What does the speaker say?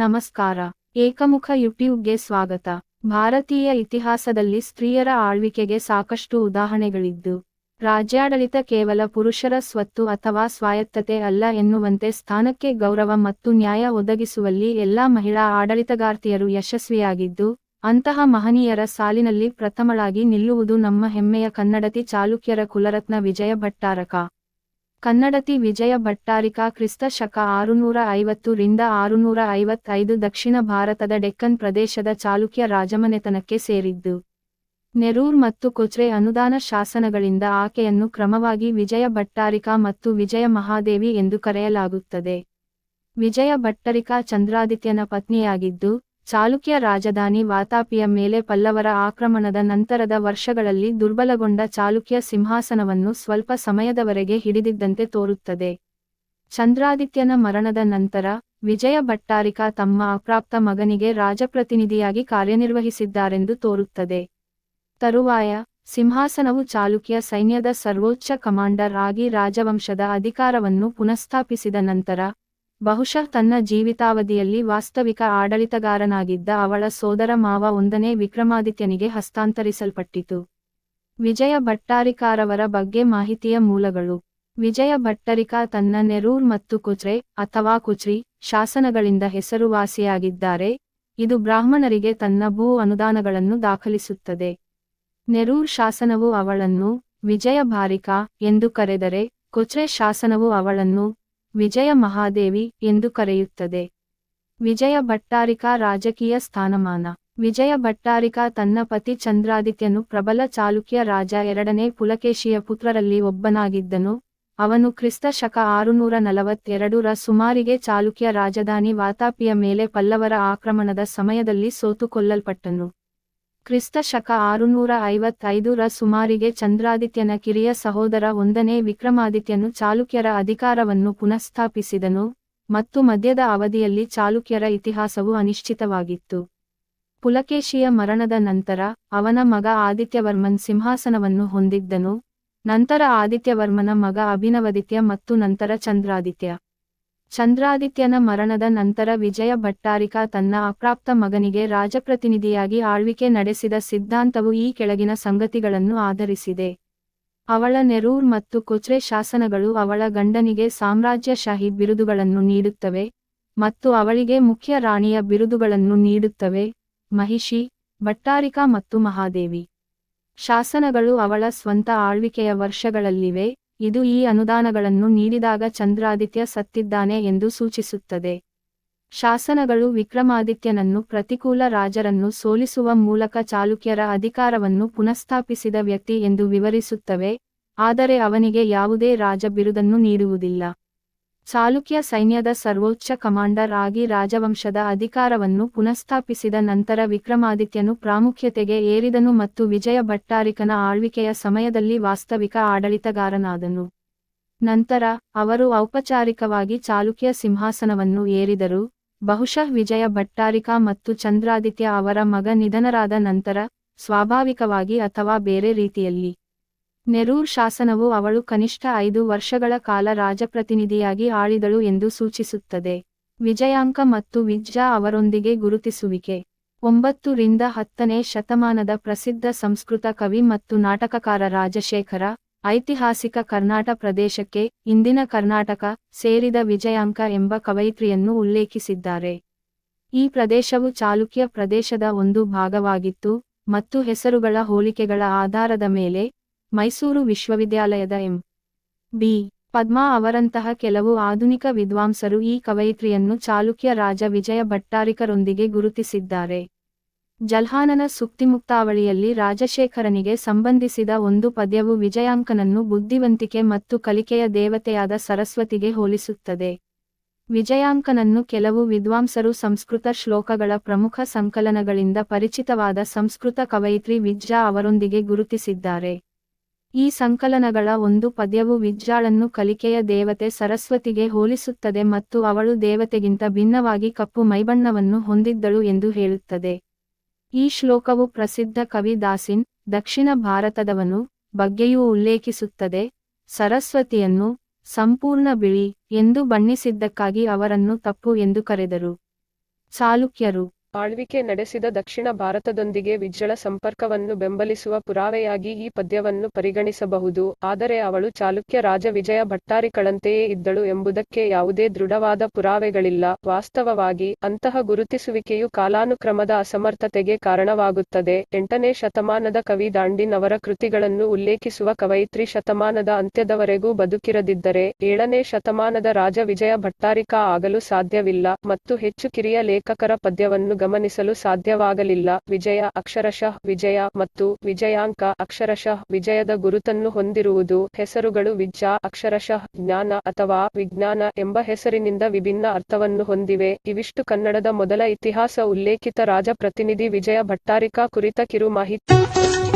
ನಮಸ್ಕಾರ. ಏಕಮುಖ ಯೂಟ್ಯೂಬ್ಗೆ ಸ್ವಾಗತ. ಭಾರತೀಯ ಇತಿಹಾಸದಲ್ಲಿ ಸ್ತ್ರೀಯರ ಆಳ್ವಿಕೆಗೆ ಸಾಕಷ್ಟು ಉದಾಹರಣೆಗಳಿದ್ದು, ರಾಜ್ಯಾಡಳಿತ ಕೇವಲ ಪುರುಷರ ಸ್ವತ್ತು ಅಥವಾ ಸ್ವಾಯತ್ತತೆ ಅಲ್ಲ ಎನ್ನುವಂತೆ ಸ್ಥಾನಕ್ಕೆ ಗೌರವ ಮತ್ತು ನ್ಯಾಯ ಒದಗಿಸುವಲ್ಲಿ ಎಲ್ಲಾ ಮಹಿಳಾ ಆಡಳಿತಗಾರ್ತಿಯರು ಯಶಸ್ವಿಯಾಗಿದ್ದು, ಅಂತಹ ಮಹನೀಯರ ಸಾಲಿನಲ್ಲಿ ಪ್ರಥಮಳಾಗಿ ನಿಲ್ಲುವುದು ನಮ್ಮ ಹೆಮ್ಮೆಯ ಕನ್ನಡತಿ ಚಾಲುಕ್ಯರ ಕುಲರತ್ನ ವಿಜಯ ಭಟ್ಟಾರಕ. ಕನ್ನಡತಿ ವಿಜಯ ಭಟ್ಟಾರಿಕಾ ಕ್ರಿಸ್ತ ಶಕ ಆರುನೂರ ಐವತ್ತು ರಿಂದ ಆರುನೂರ ಐವತ್ತೈದು ದಕ್ಷಿಣ ಭಾರತದ ಡೆಕ್ಕನ್ ಪ್ರದೇಶದ ಚಾಲುಕ್ಯ ರಾಜಮನೆತನಕ್ಕೆ ಸೇರಿದ್ದು. ನೆರೂರ್ ಮತ್ತು ಕೊಚ್ರೆ ಅನುದಾನ ಶಾಸನಗಳಿಂದ ಆಕೆಯನ್ನು ಕ್ರಮವಾಗಿ ವಿಜಯ ಭಟ್ಟಾರಿಕಾ ಮತ್ತು ವಿಜಯ ಮಹಾದೇವಿ ಎಂದು ಕರೆಯಲಾಗುತ್ತದೆ. ವಿಜಯ ಭಟ್ಟರಿಕಾ ಚಂದ್ರಾದಿತ್ಯನ ಪತ್ನಿಯಾಗಿದ್ದು ಚಾಲುಕ್ಯ ರಾಜಧಾನಿ ವಾತಾಪಿಯ ಮೇಲೆ ಪಲ್ಲವರ ಆಕ್ರಮಣದ ನಂತರದ ವರ್ಷಗಳಲ್ಲಿ ದುರ್ಬಲಗೊಂಡ ಚಾಲುಕ್ಯ ಸಿಂಹಾಸನವನ್ನು ಸ್ವಲ್ಪ ಸಮಯದವರೆಗೆ ಹಿಡಿದಿದ್ದಂತೆ ತೋರುತ್ತದೆ. ಚಂದ್ರಾದಿತ್ಯನ ಮರಣದ ನಂತರ, ವಿಜಯ ಭಟ್ಟಾರಿಕಾ ತಮ್ಮ ಅಪ್ರಾಪ್ತ ಮಗನಿಗೆ ರಾಜಪ್ರತಿನಿಧಿಯಾಗಿ ಕಾರ್ಯನಿರ್ವಹಿಸಿದ್ದಾರೆಂದು ತೋರುತ್ತದೆ. ತರುವಾಯ, ಸಿಂಹಾಸನವು ಚಾಲುಕ್ಯ ಸೈನ್ಯದ ಸರ್ವೋಚ್ಚ ಕಮಾಂಡರ್ ಆಗಿ ರಾಜವಂಶದ ಅಧಿಕಾರವನ್ನು ಪುನಃಸ್ಥಾಪಿಸಿದ ನಂತರ ಬಹುಶಃ ತನ್ನ ಜೀವಿತಾವಧಿಯಲ್ಲಿ ವಾಸ್ತವಿಕ ಆಡಳಿತಗಾರನಾಗಿದ್ದ ಅವಳ ಸೋದರ ಮಾವ ಒಂದನೇ ವಿಕ್ರಮಾದಿತ್ಯನಿಗೆ ಹಸ್ತಾಂತರಿಸಲ್ಪಟ್ಟಿತು. ವಿಜಯ ಭಟ್ಟಾರಿಕಾರವರ ಬಗ್ಗೆ ಮಾಹಿತಿಯ ಮೂಲಗಳು. ವಿಜಯ ಭಟ್ಟರಿಕಾ ತನ್ನ ನೆರೂರ್ ಮತ್ತು ಕುಚ್ರೆ ಅಥವಾ ಕುಚ್ರಿ ಶಾಸನಗಳಿಂದ ಹೆಸರುವಾಸಿಯಾಗಿದ್ದಾರೆ. ಇದು ಬ್ರಾಹ್ಮಣರಿಗೆ ತನ್ನ ಭೂ ಅನುದಾನಗಳನ್ನು ದಾಖಲಿಸುತ್ತದೆ. ನೆರೂರ್ ಶಾಸನವು ಅವಳನ್ನು ವಿಜಯ ಭಾರಿಕಾ ಎಂದು ಕರೆದರೆ ಕುಚ್ರೆ ಶಾಸನವು ಅವಳನ್ನು ವಿಜಯ ಮಹಾದೇವಿ ಎಂದು ಕರೆಯುತ್ತದೆ. ವಿಜಯ ಭಟ್ಟಾರಿಕಾ ರಾಜಕೀಯ ಸ್ಥಾನಮಾನ. ವಿಜಯ ಭಟ್ಟಾರಿಕಾ ತನ್ನ ಪತಿ ಚಂದ್ರಾದಿತ್ಯನು ಪ್ರಬಲ ಚಾಲುಕ್ಯ ರಾಜ ಎರಡನೇ ಪುಲಕೇಶಿಯ ಪುತ್ರರಲ್ಲಿ ಒಬ್ಬನಾಗಿದ್ದನು. ಅವನು ಕ್ರಿಸ್ತ ಶಕ ಆರುನೂರ ನಲವತ್ತೆರಡರ ಸುಮಾರಿಗೆ ಚಾಲುಕ್ಯ ರಾಜಧಾನಿ ವಾತಾಪಿಯ ಮೇಲೆ ಪಲ್ಲವರ ಆಕ್ರಮಣದ ಸಮಯದಲ್ಲಿ ಸೋತು ಕೊಲ್ಲಲ್ಪಟ್ಟನು ಕ್ರಿಸ್ತ ಶಕ ಆರುನೂರ ಐವತ್ತೈದರ ಸುಮಾರಿಗೆ ಚಂದ್ರಾದಿತ್ಯನ ಕಿರಿಯ ಸಹೋದರ ಒಂದನೇ ವಿಕ್ರಮಾದಿತ್ಯನು ಚಾಲುಕ್ಯರ ಅಧಿಕಾರವನ್ನು ಪುನಃಸ್ಥಾಪಿಸಿದನು ಮತ್ತು ಮಧ್ಯದ ಅವಧಿಯಲ್ಲಿ ಚಾಲುಕ್ಯರ ಇತಿಹಾಸವು ಅನಿಶ್ಚಿತವಾಗಿತ್ತು. ಪುಲಕೇಶಿಯ ಮರಣದ ನಂತರ ಅವನ ಮಗ ಆದಿತ್ಯವರ್ಮನ್ ಸಿಂಹಾಸನವನ್ನು ಹೊಂದಿದ್ದನು, ನಂತರ ಆದಿತ್ಯವರ್ಮನ ಮಗ ಅಭಿನವದಿತ್ಯ ಮತ್ತು ನಂತರ ಚಂದ್ರಾದಿತ್ಯ. ಚಂದ್ರಾದಿತ್ಯನ ಮರಣದ ನಂತರ ವಿಜಯ ಭಟ್ಟಾರಿಕಾ ತನ್ನ ಅಪ್ರಾಪ್ತ ಮಗನಿಗೆ ರಾಜಪ್ರತಿನಿಧಿಯಾಗಿ ಆಳ್ವಿಕೆ ನಡೆಸಿದ ಸಿದ್ಧಾಂತವು ಈ ಕೆಳಗಿನ ಸಂಗತಿಗಳನ್ನು ಆಧರಿಸಿದೆ. ಅವಳ ನೆರೂರ್ ಮತ್ತು ಕೊಚ್ರೆ ಶಾಸನಗಳು ಅವಳ ಗಂಡನಿಗೆ ಸಾಮ್ರಾಜ್ಯಶಾಹಿ ಬಿರುದುಗಳನ್ನು ನೀಡುತ್ತವೆ ಮತ್ತು ಅವಳಿಗೆ ಮುಖ್ಯ ರಾಣಿಯ ಬಿರುದುಗಳನ್ನು ನೀಡುತ್ತವೆ, ಮಹಿಷಿ, ಭಟ್ಟಾರಿಕಾ ಮತ್ತು ಮಹಾದೇವಿ. ಶಾಸನಗಳು ಅವಳ ಸ್ವಂತ ಆಳ್ವಿಕೆಯ ವರ್ಷಗಳಲ್ಲಿವೆ. ಇದು ಈ ಅನುದಾನಗಳನ್ನು ನೀಡಿದಾಗ ಚಂದ್ರಾದಿತ್ಯ ಸತ್ತಿದ್ದಾನೆ ಎಂದು ಸೂಚಿಸುತ್ತದೆ. ಶಾಸನಗಳು ವಿಕ್ರಮಾದಿತ್ಯನನ್ನು ಪ್ರತಿಕೂಲ ರಾಜರನ್ನು ಸೋಲಿಸುವ ಮೂಲಕ ಚಾಲುಕ್ಯರ ಅಧಿಕಾರವನ್ನು ಪುನಃಸ್ಥಾಪಿಸಿದ ವ್ಯಕ್ತಿ ಎಂದು ವಿವರಿಸುತ್ತವೆ, ಆದರೆ ಅವನಿಗೆ ಯಾವುದೇ ರಾಜ ಬಿರುದನ್ನು ನೀಡುವುದಿಲ್ಲ. ಚಾಲುಕ್ಯ ಸೈನ್ಯದ ಸರ್ವೋಚ್ಚ ಕಮಾಂಡರ್ ಆಗಿ ರಾಜವಂಶದ ಅಧಿಕಾರವನ್ನು ಪುನಃಸ್ಥಾಪಿಸಿದ ನಂತರ ವಿಕ್ರಮಾದಿತ್ಯನು ಪ್ರಾಮುಖ್ಯತೆಗೆ ಏರಿದನು ಮತ್ತು ವಿಜಯ ಭಟ್ಟಾರಿಕನ ಆಳ್ವಿಕೆಯ ಸಮಯದಲ್ಲಿ ವಾಸ್ತವಿಕ ಆಡಳಿತಗಾರನಾದನು. ನಂತರ, ಅವರು ಔಪಚಾರಿಕವಾಗಿ ಚಾಲುಕ್ಯ ಸಿಂಹಾಸನವನ್ನು ಏರಿದರು. ಬಹುಶಃ ವಿಜಯ ಭಟ್ಟಾರಿಕಾ ಮತ್ತು ಚಂದ್ರಾದಿತ್ಯ ಅವರ ಮಗ ನಿಧನರಾದ ನಂತರ, ಸ್ವಾಭಾವಿಕವಾಗಿ ಅಥವಾ ಬೇರೆ ರೀತಿಯಲ್ಲಿ. ನೆರೂರ್ ಶಾಸನವು ಅವಳು ಕನಿಷ್ಠ ಐದು ವರ್ಷಗಳ ಕಾಲ ರಾಜಪ್ರತಿನಿಧಿಯಾಗಿ ಆಳಿದಳು ಎಂದು ಸೂಚಿಸುತ್ತದೆ. ವಿಜಯಾಂಕ ಮತ್ತು ವಿಜ್ಜಾ ಅವರೊಂದಿಗೆ ಗುರುತಿಸುವಿಕೆ. ಒಂಬತ್ತು ರಿಂದ ಹತ್ತನೇ ಶತಮಾನದ ಪ್ರಸಿದ್ಧ ಸಂಸ್ಕೃತ ಕವಿ ಮತ್ತು ನಾಟಕಕಾರ ರಾಜಶೇಖರ, ಐತಿಹಾಸಿಕ ಕರ್ನಾಟ ಪ್ರದೇಶಕ್ಕೆ ಇಂದಿನ ಕರ್ನಾಟಕ ಸೇರಿದ ವಿಜಯಾಂಕ ಎಂಬ ಕವಯಿತ್ರಿಯನ್ನು ಉಲ್ಲೇಖಿಸಿದ್ದಾರೆ. ಈ ಪ್ರದೇಶವು ಚಾಲುಕ್ಯ ಪ್ರದೇಶದ ಒಂದು ಭಾಗವಾಗಿತ್ತು ಮತ್ತು ಹೆಸರುಗಳ ಹೋಲಿಕೆಗಳ ಆಧಾರದ ಮೇಲೆ ಮೈಸೂರು ವಿಶ್ವವಿದ್ಯಾಲಯದ ಎಂ. ಬಿ. ಪದ್ಮಾ ಅವರಂತಹ ಕೆಲವು ಆಧುನಿಕ ವಿದ್ವಾಂಸರು ಈ ಕವಯಿತ್ರಿಯನ್ನು ಚಾಲುಕ್ಯ ರಾಜ ವಿಜಯ ಭಟ್ಟಾರಿಕರೊಂದಿಗೆ ಗುರುತಿಸಿದ್ದಾರೆ. ಜಲ್ಹಾನನ ಸುಕ್ತಿಮುಕ್ತಾವಳಿಯಲ್ಲಿ ರಾಜಶೇಖರನಿಗೆ ಸಂಬಂಧಿಸಿದ ಒಂದು ಪದ್ಯವು ವಿಜಯಾಂಕನನ್ನು ಬುದ್ಧಿವಂತಿಕೆ ಮತ್ತು ಕಲಿಕೆಯ ದೇವತೆಯಾದ ಸರಸ್ವತಿಗೆ ಹೋಲಿಸುತ್ತದೆ. ವಿಜಯಾಂಕನನ್ನು ಕೆಲವು ವಿದ್ವಾಂಸರು ಸಂಸ್ಕೃತ ಶ್ಲೋಕಗಳ ಪ್ರಮುಖ ಸಂಕಲನಗಳಿಂದ ಪರಿಚಿತವಾದ ಸಂಸ್ಕೃತ ಕವಯಿತ್ರಿ ವಿಜ್ಜಾ ಅವರೊಂದಿಗೆ ಗುರುತಿಸಿದ್ದಾರೆ. ಈ ಸಂಕಲನಗಳ ಒಂದು ಪದ್ಯವು ವಿಜ್ಜಾಳನ್ನು ಕಲಿಕೆಯ ದೇವತೆ ಸರಸ್ವತಿಗೆ ಹೋಲಿಸುತ್ತದೆ ಮತ್ತು ಅವಳು ದೇವತೆಗಿಂತ ಭಿನ್ನವಾಗಿ ಕಪ್ಪು ಮೈಬಣ್ಣವನ್ನು ಹೊಂದಿದ್ದಳು ಎಂದು ಹೇಳುತ್ತದೆ. ಈ ಶ್ಲೋಕವು ಪ್ರಸಿದ್ಧ ಕವಿ ದಾಸಿನ್, ದಕ್ಷಿಣ ಭಾರತದವನು, ಬಗ್ಗೆಯೂ ಉಲ್ಲೇಖಿಸುತ್ತದೆ. ಸರಸ್ವತಿಯನ್ನು ಸಂಪೂರ್ಣ ಬಿಳಿ ಎಂದು ಬಣ್ಣಿಸಿದ್ದಕ್ಕಾಗಿ ಅವರನ್ನು ತಪ್ಪು ಎಂದು ಕರೆದರು. ಚಾಲುಕ್ಯರು ಆಳ್ವಿಕೆ ನಡೆಸಿದ ದಕ್ಷಿಣ ಭಾರತದೊಂದಿಗೆ ವಿಜ್ಜಳ ಸಂಪರ್ಕವನ್ನು ಬೆಂಬಲಿಸುವ ಪುರಾವೆಯಾಗಿ ಈ ಪದ್ಯವನ್ನು ಪರಿಗಣಿಸಬಹುದು. ಆದರೆ ಅವಳು ಚಾಲುಕ್ಯ ರಾಜ ವಿಜಯ ಭಟ್ಟಾರಿಕಳಂತೆಯೇ ಇದ್ದಳು ಎಂಬುದಕ್ಕೆ ಯಾವುದೇ ದೃಢವಾದ ಪುರಾವೆಗಳಿಲ್ಲ. ವಾಸ್ತವವಾಗಿ, ಅಂತಹ ಗುರುತಿಸುವಿಕೆಯು ಕಾಲಾನುಕ್ರಮದ ಅಸಮರ್ಥತೆಗೆ ಕಾರಣವಾಗುತ್ತದೆ. ಎಂಟನೇ ಶತಮಾನದ ಕವಿ ದಾಂಡಿನ್ ಅವರ ಕೃತಿಗಳನ್ನು ಉಲ್ಲೇಖಿಸುವ ಕವಯಿತ್ರಿ ಶತಮಾನದ ಅಂತ್ಯದವರೆಗೂ ಬದುಕಿರದಿದ್ದರೆ, ಏಳನೇ ಶತಮಾನದ ರಾಜ ವಿಜಯ ಭಟ್ಟಾರಿಕಾ ಆಗಲು ಸಾಧ್ಯವಿಲ್ಲ. ಮತ್ತು ಹೆಚ್ಚು ಕಿರಿಯ ಲೇಖಕರ ಪದ್ಯವನ್ನು ಗಮನಿಸಲು ಸಾಧ್ಯವಾಗಲಿಲ್ಲ. ವಿಜಯ ಅಕ್ಷರಶಃ ವಿಜಯ ಮತ್ತು ವಿಜಯಾಂಕ ಅಕ್ಷರಶಃ ವಿಜಯದ ಗುರುತನ್ನು ಹೊಂದಿರುವುದು ಹೆಸರುಗಳು ವಿಜ್ಜ, ಅಕ್ಷರಶಃ ಜ್ಞಾನ ಅಥವಾ ವಿಜ್ಞಾನ ಎಂಬ ಹೆಸರಿನಿಂದ ವಿಭಿನ್ನ ಅರ್ಥವನ್ನು ಹೊಂದಿವೆ. ಇವಿಷ್ಟು ಕನ್ನಡದ ಮೊದಲ ಇತಿಹಾಸ ಉಲ್ಲೇಖಿತ ರಾಜ ಪ್ರತಿನಿಧಿ ವಿಜಯ ಭಟ್ಟಾರಿಕಾ ಕುರಿತ ಕಿರು ಮಾಹಿತಿ